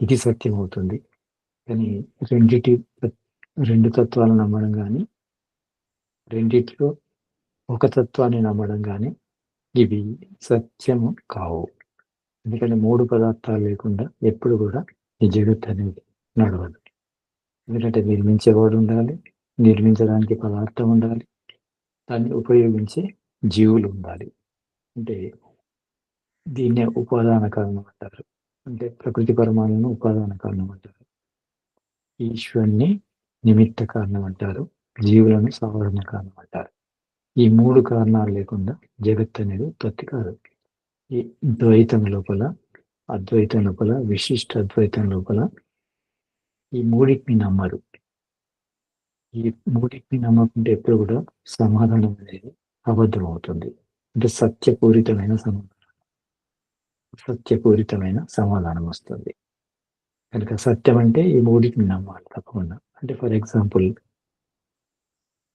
ఇది సత్యం అవుతుంది. కానీ రెండిటి రెండు తత్వాలను నమ్మడం కానీ రెండిట్లో ఒక తత్వాన్ని నమ్మడం కానీ ఇవి సత్యము కావు. ఎందుకంటే మూడు పదార్థాలు లేకుండా ఎప్పుడు కూడా ఈ జగత్ అనేది నడవదు. ఎందుకంటే నిర్మించేవాడు ఉండాలి నిర్మించడానికి పదార్థం ఉండాలి దాన్ని ఉపయోగించే జీవులు ఉండాలి. అంటే దీన్నే ఉపాదాన కారణం అంటారు. అంటే ప్రకృతి పరమాలను ఉపాదాన కారణం అంటారు ఈశ్వరుని నిమిత్త కారణం అంటారు జీవులను సాధారణ కారణం అంటారు ఈ మూడు కారణాలు లేకుండా జగత్ అనేది ఉత్పత్తి కాదు. ఈ ద్వైతం లోపల అద్వైతం లోపల విశిష్ట అద్వైతం లోపల ఈ మూడింటిని నమ్మరు. ఈ మూడింటిని నమ్మకుంటే ఎప్పుడు కూడా సమాధానం అనేది అబద్ధం అవుతుంది అంటే సత్యపూరితమైన సమాధానం. సత్యపూరితమైన సమాధానం వస్తుంది. కనుక సత్యం అంటే ఈ మూడింటిని నమ్మాలి తప్పకుండా. అంటే ఫర్ ఎగ్జాంపుల్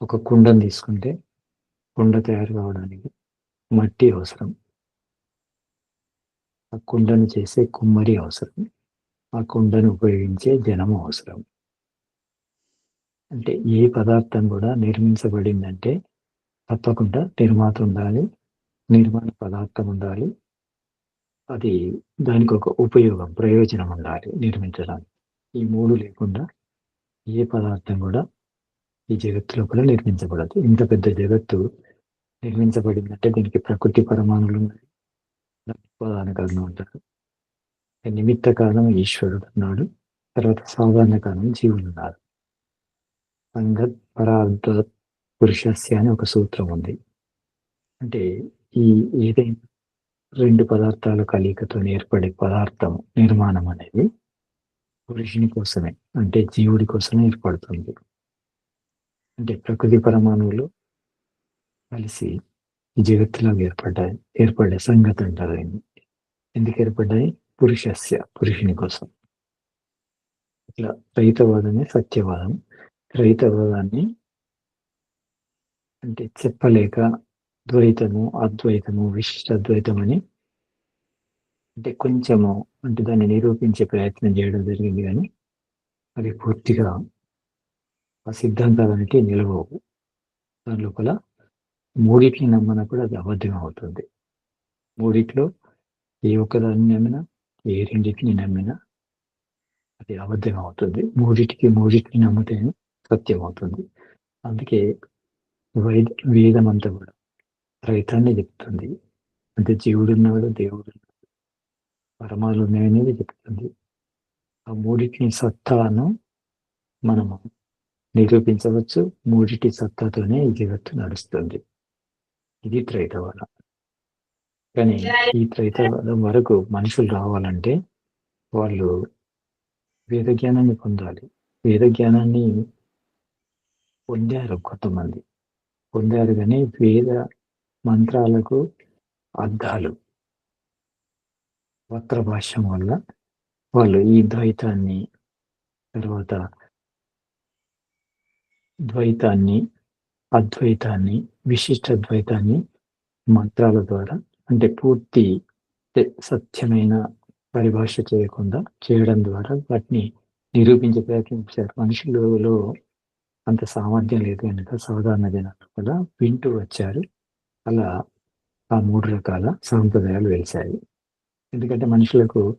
ఒక కుండను తీసుకుంటే కుండ తయారు కావడానికి మట్టి అవసరం. ఆ కుండను చేసే కుమ్మరి అవసరం. ఆ కుండను ఉపయోగించే జనము అవసరం. అంటే ఏ పదార్థం కూడా నిర్మించబడిందంటే తప్పకుండా నిర్మాత ఉండాలి నిర్మాణ పదార్థం ఉండాలి అది దానికి ఒక ఉపయోగం ప్రయోజనం ఉండాలి నిర్మించడానికి. ఈ మూడు లేకుండా ఏ పదార్థం కూడా ఈ జగత్తు లోపల నిర్మించబడదు. ఇంత పెద్ద జగత్తు నిర్మించబడిందంటే దీనికి ప్రకృతి పరమాణులు ఉన్నాయి. ప్రధాన కారణం అంటారు నిమిత్త కారణం ఈశ్వరుడు ఉన్నాడు. తర్వాత సాధారణ కారణం జీవులు ఉన్నారు. సంగత్ పరార్థ పురుషస్య అని ఒక సూత్రం ఉంది. అంటే ఈ ఏదైనా రెండు పదార్థాల కలయికతో ఏర్పడే పదార్థం నిర్మాణం అనేది పురుషుని కోసమే అంటే జీవుడి కోసమే ఏర్పడుతుంది. అంటే ప్రకృతి పరమాణువులు కలిసి ఈ జగత్తులో ఏర్పడ్డాయి ఏర్పడే సంగతి అంటారు ఎందుకు ఏర్పడ్డాయి? పురుషస్య పురుషుని కోసం. ఇట్లా రైతవాదమే సత్యవాదం. రైతవాదాన్ని అంటే చెప్పలేక ద్వైతము అద్వైతము విశిష్ట అద్వైతం అని అంటే కొంచెము అంటే దాన్ని నిరూపించే ప్రయత్నం చేయడం జరిగింది కానీ అది పూర్తిగా ఆ సిద్ధాంతాలనికి నిలవవు. దాని లోపల మూడిటిని నమ్మినా కూడా అది అబద్ధం అవుతుంది. మూడిట్లో ఏ ఒక్కదాన్ని నమ్మినా ఏ రెండింటిని నమ్మినా అది అబద్ధం అవుతుంది. మూడిటికి మూడిటిని నమ్మితేనే సత్యం అవుతుంది. అందుకే వైద వేదం అంతా కూడా రైతాన్ని చెప్తుంది. అంటే జీవుడు దేవుడు పరమాలు ఉన్నాయనేది చెప్తుంది. ఆ మూడింటిని సత్తాను మనము నిరూపించవచ్చు. మూడిటి సత్తాతోనే ఈ జగత్తు నడుస్తుంది. ఇది త్రైతవాదం. కానీ ఈ త్రైతవాదం వరకు మనుషులు రావాలంటే వాళ్ళు వేద జ్ఞానాన్ని పొందాలి. వేద జ్ఞానాన్ని పొందారు కొంతమంది. పొందారు కానీ వేద మంత్రాలకు అర్థాలు వక్ర భాష్యం వల్ల వాళ్ళు ఈ ద్వైతాన్ని తర్వాత ద్వైతాన్ని అద్వైతాన్ని విశిష్ట ద్వైతాన్ని మంత్రాల ద్వారా అంటే పూర్తి సత్యమైన పరిభాష చేయకుండా చేయడం ద్వారా వాటిని నిరూపించే ప్రయత్నించారు మనుషులలో అంత సామర్థ్యం లేదు కనుక సాధారణ జనాలు కూడా వింటూ వచ్చారు. అలా ఆ మూడు రకాల సాంప్రదాయాలు వెలిసాయి ఎందుకంటే మనుషులకు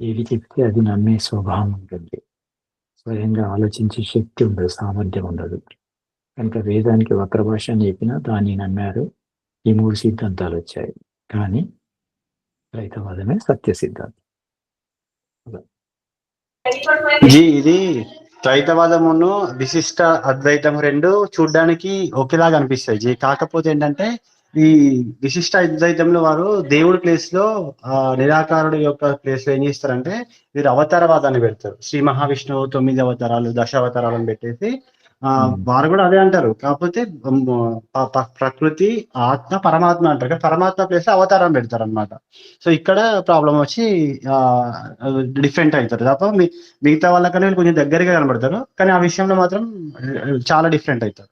ఏది చెప్తే అది నమ్మే స్వభావం ఉంటుంది. స్వయంగా ఆలోచించే శక్తి ఉండదు సామర్థ్యం ఉండదు. కనుక వేదానికి వక్ర భాష చెప్పినా దాన్ని నమ్మారు. ఈ మూడు సిద్ధాంతాలు వచ్చాయి. కానీ రైతవాదమే సత్య సిద్ధాంతం. ఇది ద్వైతవాదమును విశిష్ట అద్వైతం రెండు చూడడానికి ఒకేలాగా అనిపిస్తాయి. కాకపోతే ఏంటంటే ఈ విశిష్ట అద్వైతంలో వారు దేవుడి ప్లేస్లో ఆ నిరాకారుడు యొక్క ప్లేస్లో ఏం చేస్తారంటే వీరు అవతారవాదాన్ని పెడతారు. శ్రీ మహావిష్ణువు తొమ్మిది అవతారాలు దశ అవతారాలను పెట్టేసి వారు కూడా అదే అంటారు. కాకపోతే ప్రకృతి ఆత్మ పరమాత్మ అంటారు. పరమాత్మ ప్లేస్ అవతారం పెడతారు అనమాట సో ఇక్కడ ప్రాబ్లం వచ్చి డిఫరెంట్ అవుతారు. తప్ప మిగతా వాళ్ళకనే కొంచెం దగ్గరగా కనబడతారు. కానీ ఆ విషయంలో మాత్రం చాలా డిఫరెంట్ అవుతారు.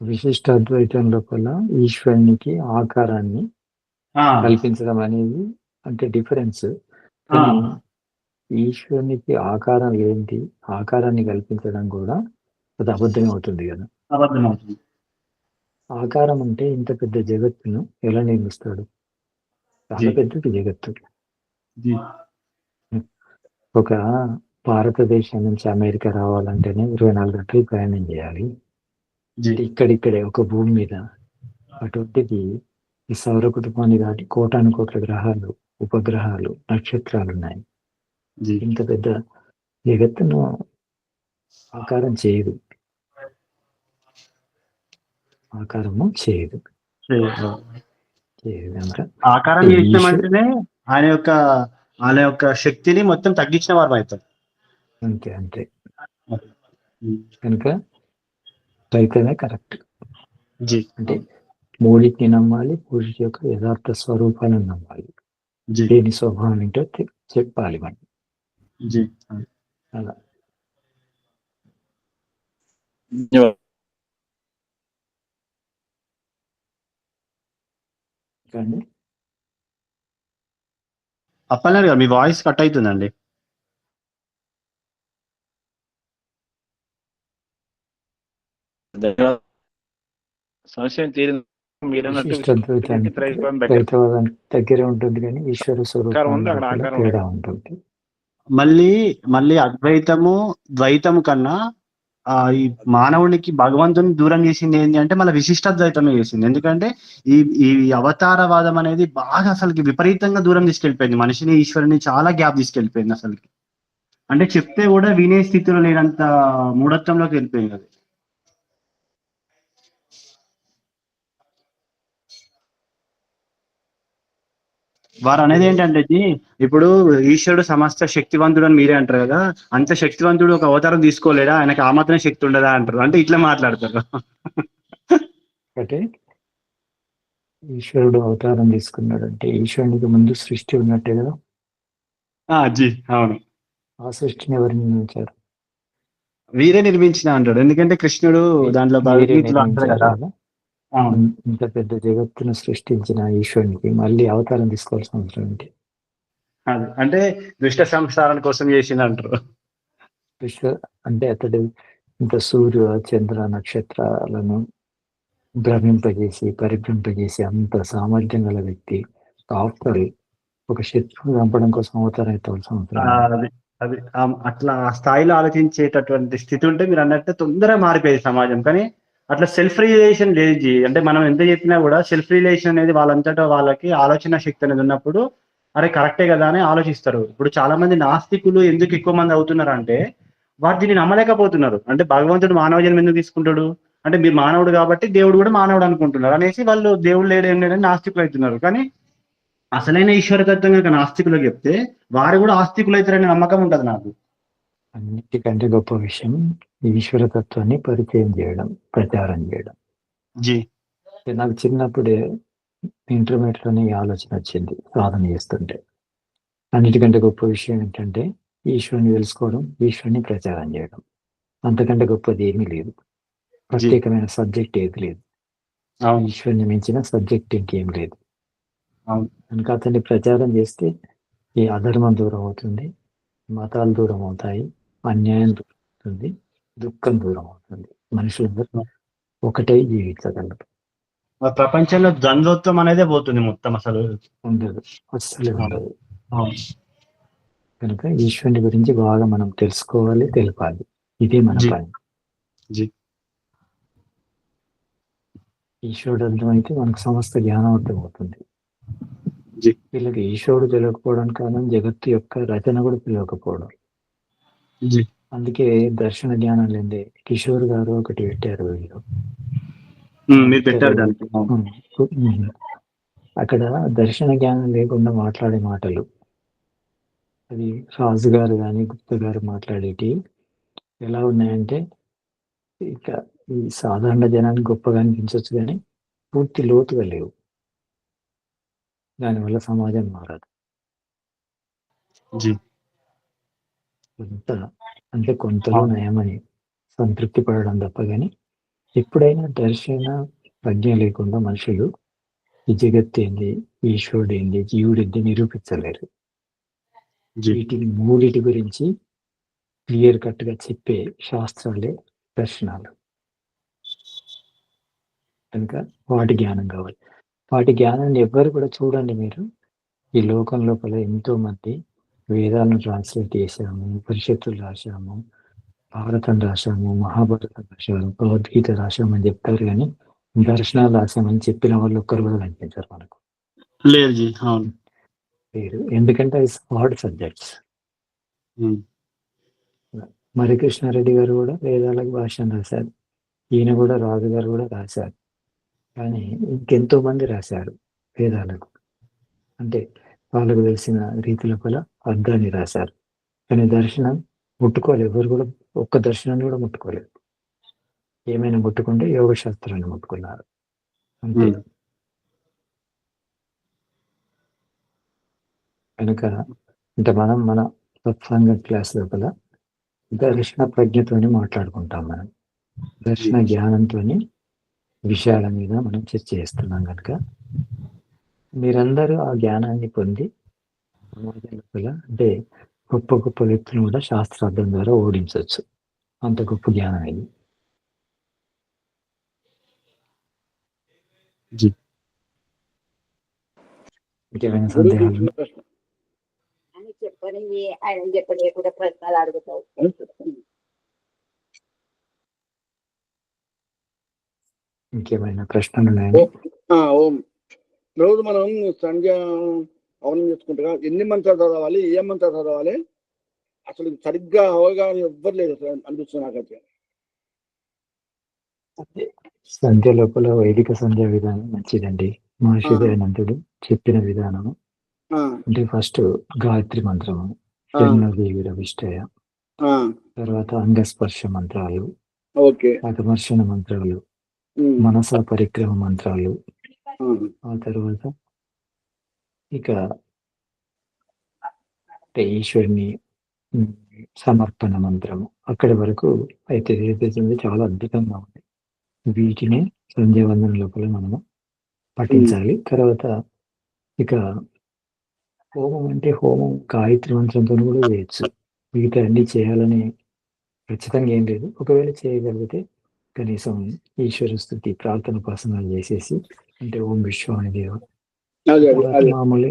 విశిష్ట అద్వైతం లోపల ఈశ్వరునికి ఆకారాన్ని కల్పించడం అనేది అంటే డిఫరెన్స్ ఈశ్వరునికి ఆకారం ఏంటి? ఆకారాన్ని కల్పించడం కూడా అది అబద్ధమే అవుతుంది కదా. అబద్ధం అవుతుంది ఆకారం అంటే ఇంత పెద్ద జగత్తును ఎలా నిర్మిస్తాడు? చాలా జీ. పెద్దది జగత్తు. ఒక భారతదేశం నుంచి అమెరికా రావాలంటేనే ఇరవై నాలుగు గంటలు ప్రయాణం చేయాలి. ఇక్కడిక్కడే ఒక భూమి మీద అటువంటిది ఈ సౌర కుటుంబాన్ని దాటి కోటాను కోట్ల గ్రహాలు ఉపగ్రహాలు నక్షత్రాలు ఉన్నాయి. ఇంత పెద్ద జగత్తును ఆకారం చేయదు. ఆకారము చేయదు చేయదు కనుక ఆకారం చేసినామంటేనే ఆయన యొక్క ఆయన యొక్క శక్తిని మొత్తం తగ్గించిన వారు అవుతాం అంతే అంతే. కనుక రైతమే కరెక్ట్. అంటే మూడిటిని నమ్మాలి మూడిటి యొక్క యథార్థ స్వరూపాలను నమ్మాలి. దేని స్వభావం ఏంటో చెప్పాలి మనం. అలా. కానీ అప్పలనారు గారు మీ వాయిస్ కట్ అవుతుందండి. తీరింది. ద్వైతవాదం దగ్గర ఉంటుంది కానీ ఈశ్వర స్వరూపం ఉంటుంది. మళ్ళీ మళ్ళీ అద్వైతము ద్వైతము కన్నా ఈ మానవునికి భగవంతుని దూరం చేసింది ఏంటి అంటే మళ్ళీ విశిష్టాద్వైతమే చేసింది. ఎందుకంటే ఈ ఈ అవతారవాదం అనేది బాగా అసలుకి విపరీతంగా దూరం తీసుకెళ్ళిపోయింది. మనిషిని ఈశ్వరుని చాలా గ్యాప్ తీసుకెళ్ళిపోయింది అసలుకి. అంటే చెప్తే కూడా వినే స్థితిలో లేనంత మూఢత్వంలోకి వెళ్ళిపోయింది అది. వారు అనేది ఏంటంటే జీ, ఇప్పుడు ఈశ్వరుడు సమస్త శక్తివంతుడు అని మీరే అంటారు కదా. అంత శక్తివంతుడు ఒక అవతారం తీసుకోలేడా? ఆయనకి ఆ మాత్రం శక్తి ఉండదా అంటారు. అంటే ఇట్లా మాట్లాడతారు. అంటే ఈశ్వరుడు అవతారం తీసుకున్నాడు అంటే ఈశ్వరునికి ముందు సృష్టి ఉన్నట్టే కదా? ఆ, జీ అవును. ఆ సృష్టిని ఎవరు నిర్మించారు? వీరే నిర్మించిన అంటాడు. ఎందుకంటే కృష్ణుడు దాంట్లో కదా. ఇంత పెద్ద జగత్తును సృష్టించిన ఈశ్వరునికి మళ్ళీ అవతారం తీసుకోవాల్సిన అవసరం ఏంటి. అంటే దుష్ట సంసారం కోసం చేసింది అంటారు విశ్వ అంటే అతడు ఇంత సూర్య చంద్ర నక్షత్రాలను భ్రమింపజేసి పరిభ్రమింపజేసి అంత సామర్థ్యం గల వ్యక్తి ఆఫ్టర్ ఒక శత్రువు చంపడం కోసం అవతారం ఎత్తవలసిన అవసరం? అది అట్లా ఆ స్థాయిలో ఆలోచించేటటువంటి స్థితి ఉంటే మీరు అన్నట్టు తొందరగా మారిపోయేది సమాజం. కానీ అట్లా సెల్ఫ్ రియలైజేషన్ లేదు జీ. అంటే మనం ఎంత చెప్పినా కూడా సెల్ఫ్ రియలైజేషన్ అనేది వాళ్ళంతటా వాళ్ళకి ఆలోచన శక్తి అనేది ఉన్నప్పుడు అరే కరెక్టే కదా అని ఆలోచిస్తారు. ఇప్పుడు చాలా మంది నాస్తికులు ఎందుకు ఎక్కువ మంది అవుతున్నారు అంటే వాటిని నమ్మలేకపోతున్నారు. అంటే భగవంతుడు మానవ జన్మ ఎందుకు తీసుకుంటాడు? అంటే మీరు మానవుడు కాబట్టి దేవుడు కూడా మానవుడు అనుకుంటున్నారు అనేసి వాళ్ళు దేవుడు లేడు ఏం లేడని నాస్తికులు అవుతున్నారు. కానీ అసలైన ఈశ్వరతత్వం కనుక నాస్తికులకు చెప్తే వారు కూడా ఆస్తికులు అవుతారనే నమ్మకం ఉంటది నాకు. అన్నిటికంటే గొప్ప విషయం ఈశ్వరతత్వాన్ని పరిచయం చేయడం ప్రచారం చేయడం. జీ. నాకు చిన్నప్పుడే ఇంటర్మీడియట్లోనే ఈ ఆలోచన వచ్చింది సాధన చేస్తుంటే. అన్నిటికంటే గొప్ప విషయం ఏంటంటే ఈశ్వరుని తెలుసుకోవడం ఈశ్వరుని ప్రచారం చేయడం. అంతకంటే గొప్పది ఏమీ లేదు. ప్రత్యేకమైన సబ్జెక్ట్ ఏది లేదు. ఈశ్వరుని మించిన సబ్జెక్ట్ ఇంకేం లేదు. కనుక అతన్ని ప్రచారం చేస్తే ఈ అధర్మం దూరం అవుతుంది మతాలు దూరం అవుతాయి అన్యాయం దూరం అవుతుంది దుఃఖం దూరం అవుతుంది. మనుషులందరూ ఒకటే జీవించగలరు. ప్రపంచంలో ద్వంద్వత్వం అనేదే పోతుంది మొత్తం అసలు. ఉండదు అస్సలు ఉండదు. కనుక ఈశ్వరుని గురించి బాగా మనం తెలుసుకోవాలి తెలపాలి. ఇదే మన. పని. ఈశ్వరుడు అర్థమైతే మనకు సమస్త జ్ఞానం అర్థమవుతుంది. వీళ్ళకి ఈశ్వరుడు తెలియకపోవడానికి కారణం జగత్తు యొక్క రచన కూడా తెలియకపోవడం. అందుకే దర్శన జ్ఞానం లేదే కిషోర్ గారు ఒకటి పెట్టారు వీళ్ళు మీరు పెట్టారు. అక్కడ దర్శన జ్ఞానం లేకుండా మాట్లాడే మాటలు. అది రాజు గారు కానీ గుప్త గారు మాట్లాడేటి ఎలా ఉన్నాయంటే ఇక ఈ సాధారణ జనానికి గొప్పగా అనిపించవచ్చు కానీ పూర్తి లోతుగా లేవు. దానివల్ల సమాజం మారదు. కొంత అంటే కొంతలో. నయమని సంతృప్తి పడడం తప్ప కానీ ఎప్పుడైనా దర్శన ప్రజ్ఞ లేకుండా మనుషులు ఈ జగత్ ఏంది ఈశ్వరుడు ఏంది జీవుడు ఏంది నిరూపించలేరు. జీ. వీటిని మూడిటి గురించి క్లియర్ కట్గా చెప్పే శాస్త్రాలే దర్శనాలు. కనుక వాటి జ్ఞానం కావాలి. వాటి జ్ఞానాన్ని ఎవ్వరు కూడా చూడండి మీరు. ఈ లోకం లోపల ఎంతో మంది వేదాలను ట్రాన్స్లేట్ చేశాము పరిషత్తులు రాశాము భారతం రాశాము మహాభారతం రాశాము భగవద్గీత రాశాము అని చెప్తారు కానీ దర్శనాలు రాశామని చెప్పిన వాళ్ళు ఒక్కరు కూడా కనిపించారు మనకు. లేదు అవును. పేరు ఎందుకంటే అవి హార్డ్ సబ్జెక్ట్స్ ఉమ్, మరి కృష్ణారెడ్డి గారు కూడా వేదాలకు భాష్యం రాశారు ఈయన కూడా రాజు గారు కూడా రాశారు కానీ ఇంకెంతో మంది రాశారు వేదాలకు. అంటే వాళ్ళకు తెలిసిన రీతి లోపల అర్థాన్ని రాశారు. కానీ దర్శనం ముట్టుకోలేదు. ఎవరు కూడా ఒక్క దర్శనాన్ని కూడా ముట్టుకోలేదు. ఏమైనా ముట్టుకుంటే యోగ శాస్త్రాన్ని ముట్టుకున్నారు. అంతే. కనుక అంటే మనం మన సత్సంగ క్లాస్ లోపల దర్శన ప్రజ్ఞతోని మాట్లాడుకుంటాం మనం. దర్శన జ్ఞానంతోని విషయాల మీద మనం చర్చ చేస్తున్నాం కనుక మీరందరూ ఆ జ్ఞానాన్ని పొంది సమాజం లోపల అంటే గొప్ప గొప్ప వ్యక్తులను కూడా శాస్త్రార్థం ద్వారా ఓడించవచ్చు. అంత గొప్ప జ్ఞానం ఇది. జీ. ఇంకేమైనా గురువుకి సందేహాలు చిన్న ప్రశ్న. అని చెప్పని ఆయన చెప్పని కూడా ప్రశ్నలు అడుగుతావు. ఇంకేమైనా ప్రశ్నలు రోజు మనం సంధ్య అవనం చేసుకుంటా ఎన్ని మంత్రాలు చదవాలి ఏ మంత్రాలు చదవాలి? అసలు సరిగ్గా అవగాహన ఎవ్వరు లేదు అసలు అనిపిస్తుంది నాకైతే. సంధ్య లోపల వైదిక సంధ్య విధానం మంచిదండి. మహర్షి. దయానందుడు చెప్పిన విధానం. ఆ, అంటే ఫస్ట్ గాయత్రి మంత్రము జన్మదేవి రవిష్టయ తర్వాత అంగస్పర్శ మంత్రాలు ఓకే. అకమర్షణ మంత్రాలు మనస పరిక్రమ మంత్రాలు ఆ తర్వాత ఇక అంటే ఈశ్వరుని సమర్పణ మంత్రము అక్కడి వరకు అయితే ఏదైతే చాలా అద్భుతంగా ఉంది వీటినే సంధ్యావందన లోపల మనము పఠించాలి తర్వాత ఇక హోమం అంటే హోమం గాయత్రి మంత్రంతో కూడా చేయొచ్చు మిగతా అన్ని చేయాలని ఖచ్చితంగా ఏం లేదు ఒకవేళ చేయగలిగితే కనీసం ఈశ్వర స్థుతి ప్రార్థన ఉపాసనలు చేసేసి అంటే ఓం విశ్వాని దేవ మామూలు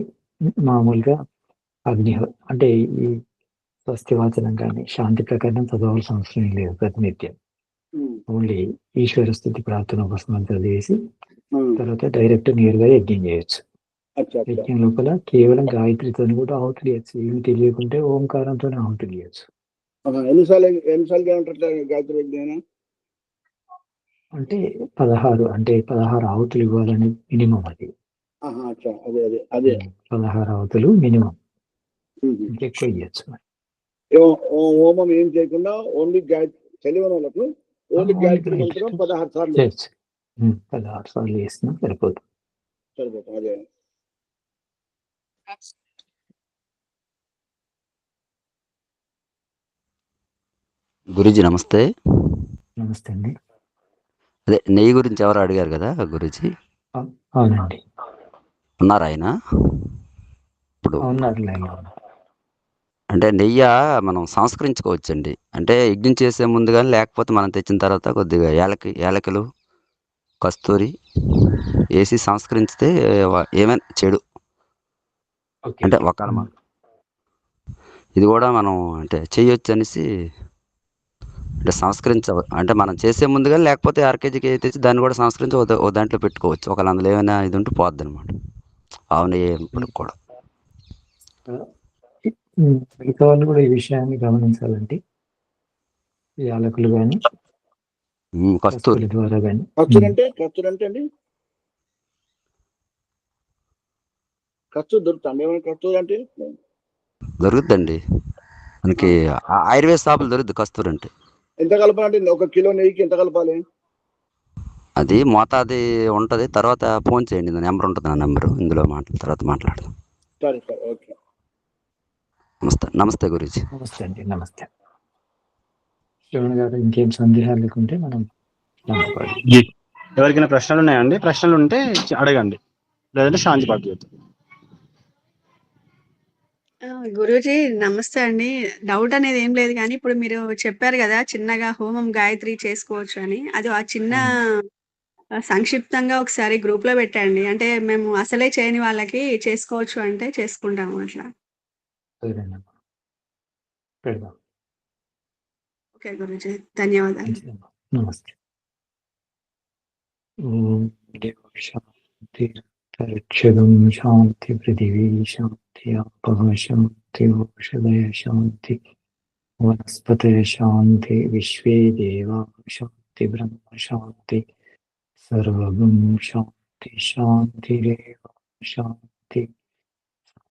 మామూలుగా అగ్ని అంటే ఈ స్వస్తివాచనం కానీ శాంతి ప్రకారం చదవాల్సిన అవసరం లేదు ప్రతినిత్యం. ఓన్లీ ఈశ్వర స్థుతి ప్రార్థన ఉపాసనలు చదివేసి తర్వాత డైరెక్ట్ నేరుగా యజ్ఞం చేయొచ్చు. యజ్ఞం లోపల కేవలం గాయత్రితో కూడా ఆహుతులు ఇవ్వచ్చు ఏమి తెలియకుంటే ఓంకారంతో ఆహుతులు ఇవ్వచ్చు ఆహా, ఎన్నిసార్లు ఎన్నిసార్లు ఏమంటారు గాయత్రి విజ్ఞానం అంటే పదహారు అంటే పదహారు ఆహుతులు ఇవ్వాలని మినిమం అది. అదే అదే అదే. పదహారు ఆహుతులు మినిమం. ఇంకెక్కువ ఇవ్వచ్చు హోమం ఏం చేయకుండా ఓన్లీ గాయత్రి తెలియని వాళ్ళకు ఓన్లీ గాయత్రి. మంత్రం పదహారు సార్లు. పదహారు సార్లు చేసినా సరిపోతుంది సరిపోతుంది అదే. గురుజీ నమస్తే. నమస్తే అండి. అదే నెయ్యి గురించి ఎవరు అడిగారు కదా గురుజీ? అవు- అవునండి. ఉన్నారు ఆయన? ఇప్పుడు. అంటే నెయ్యి మనం సంస్కరించుకోవచ్చండి. అంటే యజ్ఞం చేసే ముందు కానీ లేకపోతే మనం తెచ్చిన తర్వాత కొద్దిగా ఏలకి ఏలకలు కస్తూరి వేసి సంస్కరించితే ఏమైనా చెడు. అంటే మనం ఇది కూడా మనం అంటే చెయ్యొచ్చు అనేసి అంటే సంస్కరించ అంటే మనం చేసే ముందుగా లేకపోతే ఆర్కేజీకి తెచ్చి దాన్ని కూడా సంస్కరించి ఓ దాంట్లో పెట్టుకోవచ్చు. ఒకవేళ అందులో ఏమైనా ఇది ఉంటే పోద్ది అనమాట అవును ఇప్పుడు కూడా మిగతా వాళ్ళు కూడా ఈ విషయాన్ని గమనించాలండి. యాలకులు కానీ ఉమ్, కస్తూరి. ద్వారా కానీ కస్తూరి అంటే కస్తూరి అంటే అండి? కస్తూరి దొరుకుతాండి ఏమైనా కస్తూరి అంటే? దొరుకుద్దండి. మనకి ఆయుర్వేద షాపులు దొరుకుద్ది కస్తూరి అంటే. ఎంత కలపాలంటే ఒక కిలో నెయ్యికి ఎంత కలపాలి? అది మోతాది ఉంటుంది. తర్వాత ఫోన్ చేయండి. నా నెంబర్ ఉంటుంది నా నెంబరు. ఇందులో మాట్లా తర్వాత మాట్లాడదాం. సరే సరే. ఓకే. నమస్తే. నమస్తే గురూజీ. నమస్తే అండి. నమస్తే. శ్రవణ్ గారు ఇంకేం సందేహాలు లేకుంటే మనం ఎవరికైనా ప్రశ్నలు ఉన్నాయండి ప్రశ్నలు ఉంటే అడగండి. లేదంటే శాంతి పాటు చేద్దాం! గురూజీ నమస్తే అండి. డౌట్ అనేది ఏం లేదు గానీ, ఇప్పుడు మీరు చెప్పారు గదా! చిన్నగా హోమం గాయత్రి చేసుకోవచ్చు అని. అది ఆ చిన్న సంక్షిప్తంగా ఒకసారి గ్రూప్‌లో పెట్టండి. అంటే మేము అసలే చేయని వాళ్ళకి చేసుకోవచ్చు అంటే చేసుకుంటాము అట్లా. ఓకే గురూజీ. ధన్యవాదాలు. నమస్తే. శాంతి తరక్షదం శాంతి పృథివీ శాంతి ఆపః శాంతి ఓషధయ శాంతి వనస్పతయ శాంతి విశ్వే దేవా శాంతి బ్రహ్మ శాంతి సర్వగం శాంతి శాంతిరేవ శాంతి